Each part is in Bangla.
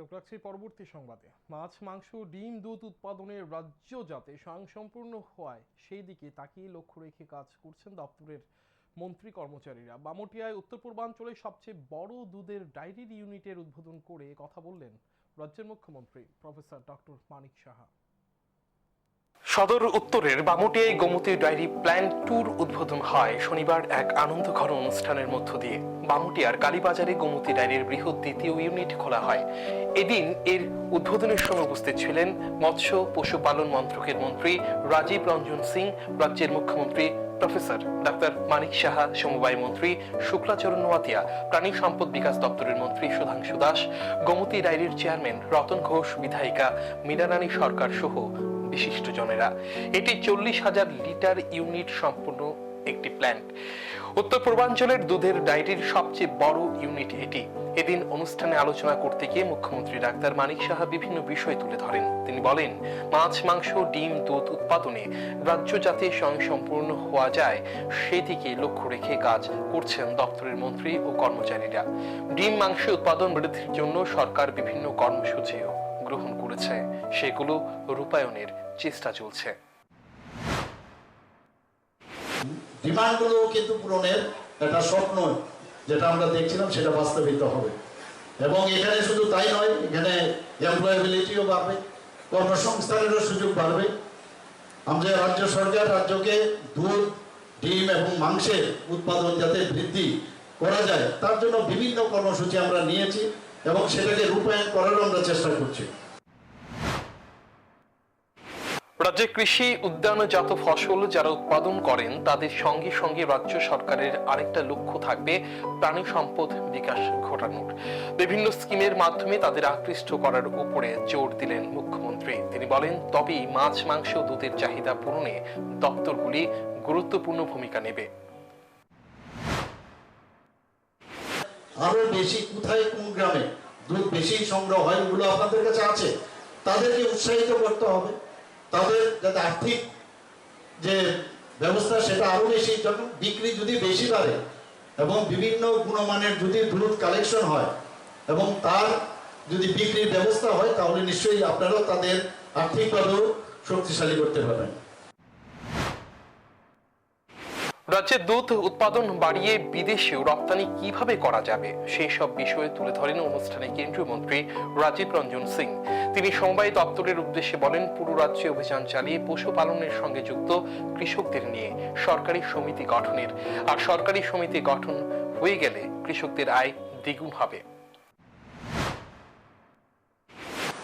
চোখ রাখছি পরবর্তী সংবাদে। মাছ, মাংস, ডিম, দুধ উৎপাদনের রাজ্য যাতে স্বয়ংসম্পূর্ণ হওয়ায়, সেই দিকে তাকিয়ে লক্ষ্য রেখে কাজ করছেন দপ্তরের মন্ত্রী কর্মচারীরা। বামটিয়ায় উত্তর পূর্বাঞ্চলের সবচেয়ে বড় দুধের ডায়েরির ইউনিটের উদ্বোধন করে কথা বললেন রাজ্যের মুখ্যমন্ত্রী প্রফেসর ডক্টর মানিক সাহা। সদর উত্তরের বামুটিয়ায় গোমতী ডায়েরি প্ল্যান্ট ট্যুর উদ্বোধন হয়। শনিবার এক আনন্দঘন অনুষ্ঠানের মধ্য দিয়ে বামুটিয়ার কালীবাজারে গোমতী ডায়েরির বৃহৎ দ্বিতীয় ইউনিট খোলা হয়। এদিন এর উদ্বোধনের সময় উপস্থিত ছিলেন মৎস্য, পশুপালন মন্ত্রকের মন্ত্রী রাজীব রঞ্জন সিং, রাজ্যের মুখ্যমন্ত্রী প্রফেসর ডাক্তার মানিক সাহা, সমবায় মন্ত্রী শুক্লাচরণ নোয়াতিয়া প্রাণী সম্পদ বিকাশ দপ্তরের মন্ত্রী সুধাংশু দাস, গোমতী ডায়েরির চেয়ারম্যান রতন ঘোষ, বিধায়িকা মীরারানী সরকার সহ বিশিষ্টজনেরা। এটি চল্লিশ হাজার লিটার ইউনিট সম্পূর্ণ একটি প্ল্যান্ট উত্তর পূর্বাঞ্চলের দুধের ডায়েরির সবচেয়ে বড় ইউনিট এটি। এদিন অনুষ্ঠানে আলোচনা করতে গিয়ে মুখ্যমন্ত্রী ডাক্তার মানিক সাহা বিভিন্ন বিষয় তুলে ধরেন। তিনি বলেন, মাছ, মাংস, ডিম, দুধ উৎপাদনে রাজ্য যাতে স্বয়ংসম্পূর্ণ হওয়া যায়, সেদিকে লক্ষ্য রেখে কাজ করছেন দপ্তরের মন্ত্রী ও কর্মচারীরা। ডিম মাংস উৎপাদন বৃদ্ধির জন্য সরকার বিভিন্ন কর্মসূচিও গ্রহণ করেছে। সেগুলো রূপায়ণের চেষ্টা চলছে। ডিমান্ডগুলো কিন্তু পূরণের একটা স্বপ্ন যেটা আমরা দেখছিলাম, সেটা বাস্তবিত হবে। এবং এখানে শুধু তাই নয়, এখানে এমপ্লয়াবিলিটিও বাড়বে, কর্মসংস্থানেরও সুযোগ বাড়বে। আমাদের রাজ্য সরকার রাজ্যকে দুধ, ডিম এবং মাংসের উৎপাদন যাতে বৃদ্ধি করা যায়, তার জন্য বিভিন্ন কর্মসূচি আমরা নিয়েছি। এবং সেটাকে রূপায়ণ করারও আমরা চেষ্টা করছি। রাজ্যে কৃষি, উদ্যানজাত ফসল যারা উৎপাদন করেন, তাদের সঙ্গে সঙ্গে রাজ্য সরকারের আরেকটা লক্ষ্য থাকবে, প্রাণী সম্পদ বিকাশ ঘটানোর। বিভিন্ন স্কিমের মাধ্যমে তাদের আকৃষ্ট করার উপরে জোর দিলেন মুখ্যমন্ত্রী। তিনি বলেন, তবেই মাছ, মাংস দুধের চাহিদা পূরণে দপ্তরগুলি গুরুত্বপূর্ণ ভূমিকা নেবে। আরও বেশি কোথায় কোন গ্রামে? দুধ বেশি সংগ্রহ হয় ওগুলো আপনাদের কাছে আছে? তাদেরকে উৎসাহিত করতে হবে। তাদের যাতে আর্থিক যে ব্যবস্থা, সেটা আরও বেশি যখন বিক্রি যদি বেশি বাড়ে এবং বিভিন্ন গুণমানের যদি দুধ কালেকশন হয় এবং তার যদি বিক্রির ব্যবস্থা হয়, তাহলে নিশ্চয়ই আপনারাও তাদের আর্থিকভাবেও শক্তিশালী করতে পারবেন। রাজ্যে দুধ উৎপাদন বাড়িয়ে বিদেশেও রপ্তানি কিভাবে করা যাবে সেই সব বিষয়ে তুলে ধরেন অনুষ্ঠানে কেন্দ্রীয় মন্ত্রী রাজীব রঞ্জন সিং তিনি সমবায় দপ্তরের উদ্দেশ্যে বলেন পুরো রাজ্যে অভিযান চালিয়ে পশুপালনের সঙ্গে যুক্ত কৃষকদের নিয়ে সরকারি সমিতি গঠনের আর সরকারি সমিতি গঠন হয়ে গেলে কৃষকদের আয় দ্বিগুণ হবে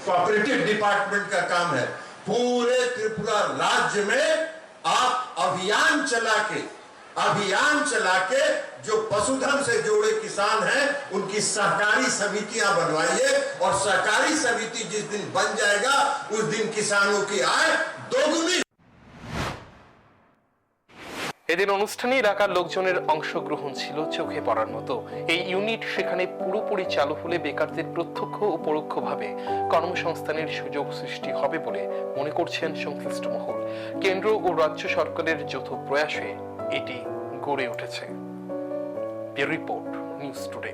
कोऑपरेटिव डिपार्टमेंट का काम है पूरे त्रिपुरा राज्य में आप अभियान चला के अभियान चला के जो पशुधन से जुड़े किसान हैं उनकी सहकारी समितियां बनवाइए और सहकारी समिति जिस दिन बन जाएगा उस दिन किसानों की आय दोगुनी এদিন অনুষ্ঠানে এলাকার লোকজনের অংশগ্রহণ ছিল চোখে পড়ার মতো এই ইউনিট সেখানে পুরোপুরি চালু হলে বেকারদের প্রত্যক্ষ ও পরোক্ষভাবে কর্মসংস্থানের সুযোগ সৃষ্টি হবে বলে মনে করছেন সংশ্লিষ্ট মহল কেন্দ্র ও রাজ্য সরকারের যৌথ প্রয়াসে এটি গড়ে উঠেছে। Report news today